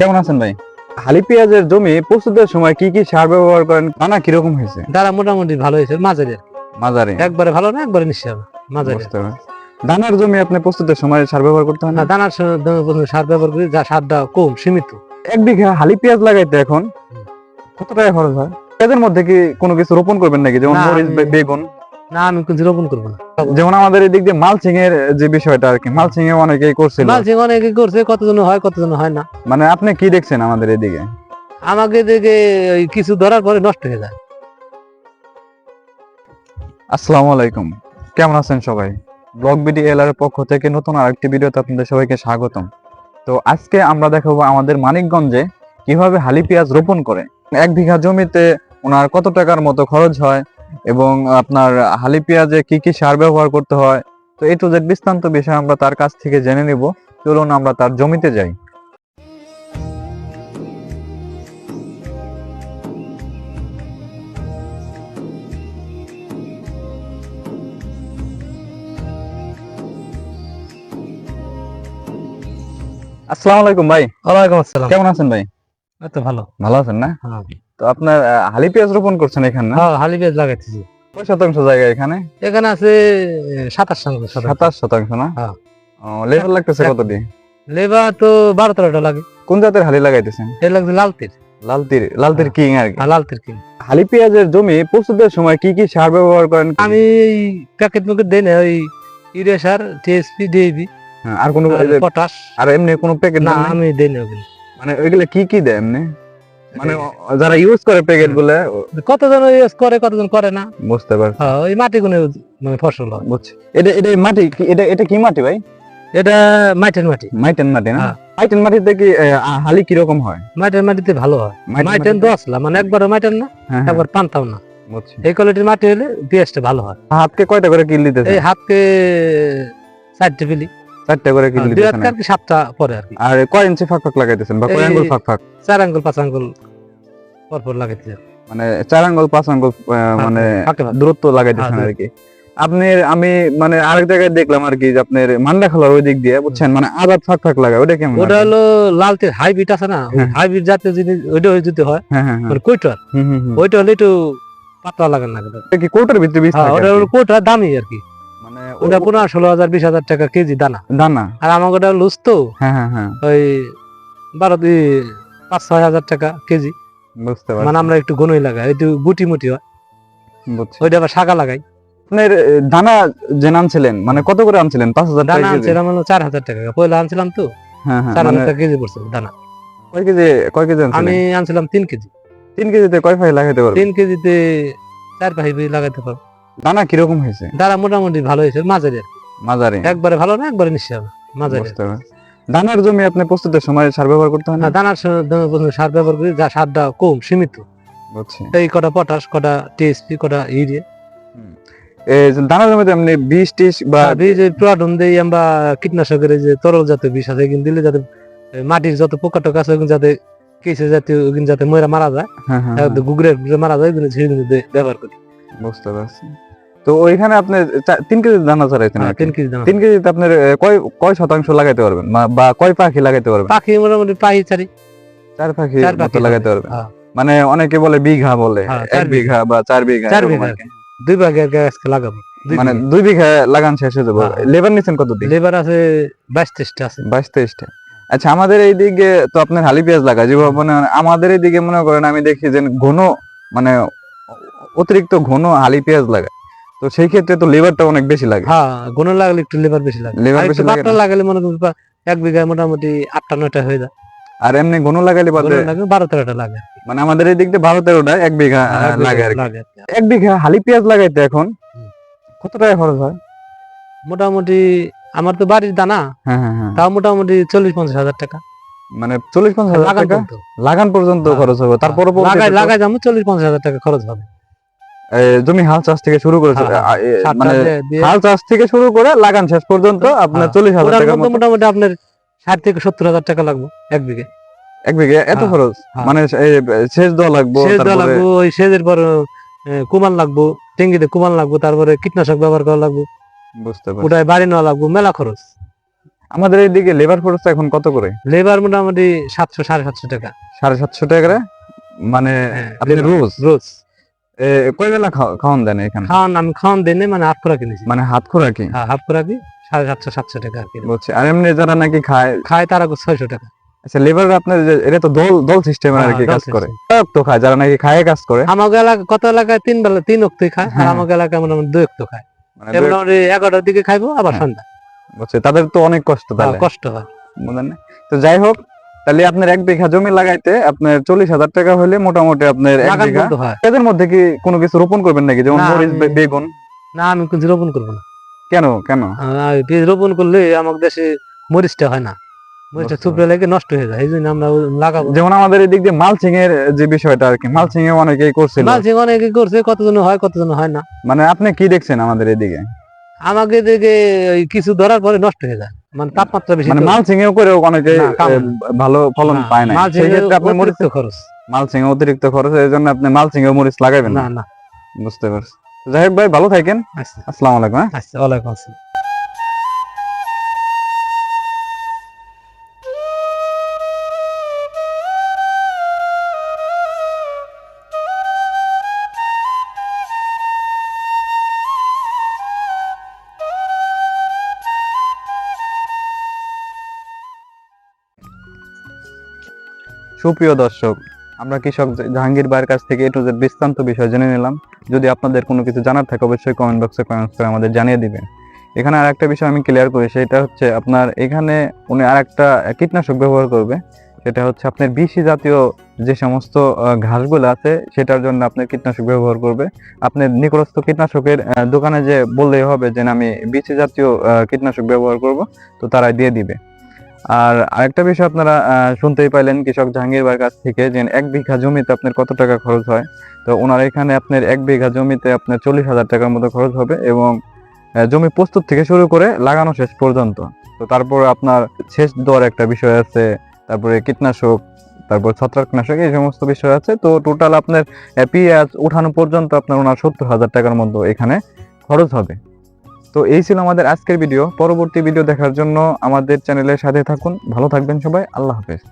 কেমন আছেন ভাই? হালি পেঁয়াজের জমি প্রস্তুতের সময় কি কি সার ব্যবহার করেন দানা কীরকম হয়েছে? দাঁড়া মোটামুটি ভালো হয়েছে মাঝারি মাঝারি। একবারে ভালো না একবারে নিশ্চয় মাঝারি দানার জমি আপনি প্রস্তুতের সময় সার ব্যবহার করতে হয় না? দানার দানা প্রথমে সার ব্যবহার করি যা সারটা কম সীমিত। এক বিঘা হালি পেঁয়াজ লাগাইতে এখন কত টাকা খরচ হয়? পেঁয়াজের মধ্যে কি কোনো কিছু রোপণ করবেন নাকি? যেমন মরিচ বেগুন? না আমি কিন্তু রোপণ করব না। যেমন আমাদের এদিক দিয়ে মালচিং এর যে বিষয়টা আর কি মালচিং এ অনেকেই করছিল। মালচিং অনেকে করছে কতজন হয় কতজন হয় না। মানে আপনি কি দেখছেন আমাদের এদিকে? আমাকে দেখে ওই কিছু ধরার পরে নষ্ট হয়ে যায়। আসসালামু আলাইকুম। কেমন আছেন সবাই? ব্লগ বিডি এলার পক্ষ থেকে নতুন আরেকটি ভিডিওতে আপনাদের সবাইকে স্বাগতম। তো আজকে আমরা দেখাবো আমাদের মানিকগঞ্জে কীভাবে হালি পেঁয়াজ রোপণ করে। এক বিঘা জমিতে ওনার কত টাকার মতো খরচ হয়? এবং আপনার হালি পেঁয়াজে কি কি সার ব্যবহার করতে হয়? তো এই টু জেড বিস্তান্ত বিষয় আমরা তার কাছ থেকে জেনে নিব। চলুন আমরা তার জমিতে যাই। আসসালামু আলাইকুম ভাই। ওয়ালাইকুম আসসালাম। কেমন আছেন ভাই? এই ভালো। ভালো আছেন না? হ্যাঁ। তো আপনার হালি পেঁয়াজ রোপণ করছেন এখানে না? হ্যাঁ, হালি পেঁয়াজ লাগাইতেছি। কয় শতাংশ জায়গা এখানে? এখানে আছে সাতাশ শতাংশ সাতাশ শতাংশ। না? হ্যাঁ। লেবার লাগতেছে কত দিয়ে লেবার তো বারো তেরোটা লাগে। কোন জাতের হালি লাগাইতেছেন? লাগছে লাল তীর লাল তীর লাল তীর কিং। আর লাল তীর কিন হালি পেঁয়াজের জমি প্রস্তুতের সময় কি কি সার ব্যবহার করেন? আমি প্যাকেট মুকেট দেই না ওই ইউরিয়া সার টিএসপি হ্যাঁ, আর কোনো পটাশ। আর এমনি কোনো প্যাকেট না আমি দেই না ওগুলো। মানে ওইগুলা কি কি দেয় এমনি? মানে যারা ইউজ করে প্যাকেটগুলা কতজন ইউজ করে কতজন করে না? বুঝতে পারছি হ্যাঁ, ওই মাটি গুনে মানে ফসল হয়। বুঝছি। এটা এটা মাটি এটা এটা কি মাটি ভাই? এটা মাটির মাটি। মাইটেন মাটি না? হ্যাঁ। মাইটেন মাটিতে কি আহ, হালি কীরকম হয়? মাটির মাটিতে ভালো হয়। মাইটেন মাইটেন দশলা মানে একবার মাইটেন না হ্যাঁ, একবার পান্তাও না। বুঝছি। এই কোয়ালিটির মাটি হলে পেঁয়াজটা ভালো হয়। হাতকে কয়টা করে কিল দিতেছে? এই হাতকে চারটে ফেলি চারটা করে কিল দিতেছেন আর কি সাতটা পরে আর কি? আর কয় ইঞ্চি ফাঁক ফাঁক লাগাইতেছেন বা কয় আঙ্গুল ফাঁক ফাঁক? চার আঙ্গুল পাঁচ আঙ্গুল পরপর লাগাইতে হবে। মানে চার আঙ্গুল পাঁচ আঙ্গুল মানে। দূরত্ব লাগাইতেছেন হ্যাঁ, আর কি। আপনি আমি মানে আরেক জায়গায় দেখলাম আর কি যে আপনার মান্ডা খালার ওই দিক দিয়ে বুঝছেন? মানে আদাত ফাঁক ফাঁক লাগায় ওটা কেমন ওটা? হলো লালটের হাইব্রিড আছে না? হ্যাঁ। হাইব্রিড জাতীয় জিনিস ওইটা হয়ে যদি হয় হ্যাঁ হ্যাঁ হ্যাঁ। মানে কইটার হুম, হুম, হুম। ওইটা হলে একটু পাতলা লাগান এটা কি কোটার ভিতরে বীজ হ্যাঁ ওটা কোটা দামি আর কি। ওটা পনেরো ষোলো হাজার বিশ হাজার টাকা কেজি দানা। দানা? আর আমার ওটা লুজ তো। হ্যাঁ হ্যাঁ হ্যাঁ। ওই বারো পাঁচ ছয় হাজার টাকা কেজি। বুঝতে পারছি। মানে আমরা একটু গনই লাগাই একটু গুটি মুটি হয়। ওইটা আবার শাখা লাগাই। আপনার দানা যে আনছিলেন মানে কত করে আনছিলেন? পাঁচ হাজার দানা টাকা আনছিলাম হলো চার হাজার টাকা। পয়লা আনছিলাম তো? চার মানে হাজার টাকা কেজি পড়ছে দানা। কয় কেজি কয় কেজি আমি আনছিলাম তিন কেজি। তিন কেজিতে কয় ফাই লাগাইতে পারবেন? তিন কেজিতে চার পাহি লাগাইতে পারব। দানা কীরকম হয়েছে? দানা মোটামুটি ভালো হয়েছে মাঝারি মাঝারি? একবারে ভালো না একবারে নিশ্চয় মাঝারি দানার জমি আপনি প্রস্তুতের সময় সার ব্যবহার করতে হয় না? দানার প্রথমে সার ব্যবহার করি যা সারটা কম সীমিত। এই কটা পটাশ কটা টিএসপি কটা ইউরিয়া। দানা জমিতে আপনি বিষ টিস বা বীজ ওই প্রোডন দেই আমরা কীটনাশকের যে তরল জাতীয় বিষ আছে এগুলো দিলে যাতে মাটির যত পোকা টোকা আছে যাতে কেসে জাতীয় ওগুলো যাতে ময়রা মারা যায় হ্যাঁ, হ্যাঁ, গুগরে মারা যায় ওগুলো দিয়ে ব্যবহার করি। হ্যাঁ, বুঝতে পারছি। তো ওইখানে আপনি তিন কেজি দানা চালাইতেন হ্যাঁ, তিন কেজি দানা তিন কেজিতে আপনার কয় কয় শতাংশ লাগাইতে পারবেন? বা- কয় পাখি লাগাইতে পারবেন? পাখি মোটামুটি পাহি চারি। চার পাখি মতো লাগাইতে পারবেন। হ্যাঁ। মানে অনেকে বলে বিঘা বলে হ্যাঁ, এক বিঘা। বা চার বিঘা চার বিঘা। দুই ভাগের গাছকে লাগাবো। মানে দুই বিঘা লাগান শেষ হয়ে যাব। লেবার নিচ্ছেন কত দিন লেবার আছে বাইশ তেইশটা আছে। বাইশ তেইশটা। আচ্ছা আমাদের এই দিকে তো আপনার হালি পেঁয়াজ লাগা যেভাবে মনে আমাদের এই দিকে মনে করেন আমি দেখি যে ঘন মানে অতিরিক্ত ঘন হালি পেঁয়াজ লাগা। তো সেই ক্ষেত্রে তো লেবারটা অনেক বেশি লাগে। হ্যাঁ গুণ লাগলে একটু লেবার বেশি লাগে। আর বেশি লাগে লাগালে মনে করুন এক বিঘায় মোটামুটি আটটা নয়টা হয়ে যায়। আর এমনি ঘন লাগালে বাদে বারো তেরোটা লাগে। মানে আমাদের এই দিক দিয়ে বারো তেরোটা এক বিঘা বিঘা লাগে আর। এক বিঘা হালি পেঁয়াজ লাগাইতে এখন। কত টাকা খরচ হয়? মোটামুটি আমার তো বাড়ির দানা হ্যাঁ হ্যাঁ হ্যাঁ। তাও মোটামুটি চল্লিশ পঞ্চাশ হাজার টাকা। মানে চল্লিশ পঞ্চাশ হাজার টাকা। লাগান পর্যন্ত হ্যাঁ, খরচ হবে তারপরে লাগাই লাগাই যাব চল্লিশ পঞ্চাশ হাজার টাকা খরচ হবে। জমি হাল চাষ থেকে শুরু করেছে। হ্যাঁ, সারটা মানে হাল চাষ থেকে শুরু করে লাগান শেষ পর্যন্ত আপনার হ্যাঁ। চল্লিশ হাজার মতো। মোটামুটি আপনার ষাট থেকে সত্তর হাজার টাকা লাগবে এক বিঘে। এক বিঘে? এত হ্যাঁ, খরচ? হ্যাঁ। মানে সেচ দেওয়া লাগবো সেচ দেওয়া লাগবো ওই সেচের পর কুমাল লাগবো টেঙ্গিতে কুমাল লাগবো তারপরে কীটনাশক ব্যবহার করা লাগবো। বুঝতে পারছি। ওটাই বাড়ি নেওয়া লাগবো মেলা খরচ। আমাদের এইদিকে লেবার খরচ এখন কত করে? লেবার মোটামুটি সাতশো সাড়ে সাতশো টাকা। সাড়ে সাতশো টাকা করে? মানে হ্যাঁ, আপনি। রোজ? রোজ। কয় বেলা খাও- খাওয়ান দেন এখানে? খাওয়ান আমি খাওয়ান দিনে মানে হাফ করা কিনেছি। মানে হাত খোরাকি হ্যাঁ হাফ করা কি? সাড়ে সাতশো সাতশো টাকা আর কি। বলছি আর এমনি যারা নাকি খায় খায় তারা ছয়শো টাকা। আচ্ছা লেবার আপনার এটা তো দল দল সিস্টেম আর হ্যাঁ, কি কাজ করে। তো খায়? যারা নাকি খায় কাজ করে। আমাকে এলাকা কত এলাকায় তিন বেলা তিন অক্তই খায় আর হ্যাঁ। আমাকে এলাকায় মোটামুটি দুই অক্ত খায়। মানে এগারোটার দিকে খাইবো আবার হ্যাঁ, সন্ধ্যা। বলছে তাদের তো অনেক কষ্ট তাহলে। হ্যাঁ, কষ্ট হয়। বুঝলেন তো যাই হোক তাহলে আপনার এক বিঘা জমি লাগাইতে আপনার চল্লিশ হাজার টাকা হলে মোটামুটি আপনার এক বিঘা। এদের মধ্যে কি কোনো কিছু রোপণ করবেন নাকি? যেমন মরিচ বেগুন? না আমি কিছু রোপণ করব না। কেন? কেন? বীজ রোপণ করলে আমাদের দেশে মরিচটা হয় না। মরিচটা থুপড়ে লেগে নষ্ট হয়ে যায় এই জন্য আমরা লাগাবো যেমন আমাদের এদিক দিয়ে মালচিং এর যে বিষয়টা আর কি মালচিং এ অনেকেই মালচিং অনেকে করছে কতজন হয় কতজন হয় না। মানে আপনি কি দেখছেন আমাদের এদিকে? আমাকে দেখে কিছু ধরার পরে নষ্ট হয়ে যায়। মানে তাপমাত্রা বেশি মানে এও করেও অনেকে। ভালো ফলন পায় না সেই ক্ষেত্রে আপনি মরিচ খরচ। মালচিং এ অতিরিক্ত খরচ এই জন্য আপনি মালচিং এও মরিচ লাগাবেন না না। বুঝতে পারছি। যাই হোক ভাই ভালো থাকেন। আচ্ছা। আসসালামু আলাইকুম হ্যাঁ। আচ্ছা ওয়ালাইকুম আসসালাম। সুপ্রিয় দর্শক, আমরা কৃষক জাহাঙ্গীর ভাইয়ের কাছ থেকে এটু যে বিস্তান্ত বিষয় জেনে নিলাম। যদি আপনাদের কোনো কিছু জানার থাকে, অবশ্যই কমেন্ট বক্সে কমেন্ট করে আমাদের জানিয়ে দিবেন। এখানে আর একটা বিষয় আমি ক্লিয়ার করি, সেটা হচ্ছে আপনার এখানে উনি আর একটা কীটনাশক ব্যবহার করবে। সেটা হচ্ছে আপনার বিশি জাতীয় যে সমস্ত ঘাসগুলো আছে, সেটার জন্য আপনার কীটনাশক ব্যবহার করবে। আপনার নিকটস্থ কীটনাশকের দোকানে যে বললেই হবে যে আমি বিশি জাতীয় কীটনাশক ব্যবহার করব, তো তারা দিয়ে দিবে। আর আরেকটা বিষয় আপনারা শুনতেই পাইলেন কৃষক জাহাঙ্গীর ভাইয়ের কাছ থেকে যে এক বিঘা জমিতে আপনার কত টাকা খরচ হয়। তো ওনার এখানে আপনার এক বিঘা জমিতে আপনার চল্লিশ হাজার টাকার মতো খরচ হবে এবং জমি প্রস্তুত থেকে শুরু করে লাগানো শেষ পর্যন্ত। তো তারপরে আপনার সেচ দর একটা বিষয় আছে, তারপরে কীটনাশক, তারপর ছত্রাকনাশক এই সমস্ত বিষয় আছে। তো টোটাল আপনার পেঁয়াজ উঠানো পর্যন্ত আপনার ওনার সত্তর হাজার টাকার মতো এখানে খরচ হবে। তো এই ছিল আমাদের আজকের ভিডিও পরবর্তী ভিডিও দেখার জন্য আমাদের চ্যানেলের সাথে থাকুন। ভালো থাকবেন সবাই। আল্লাহ হাফেজ।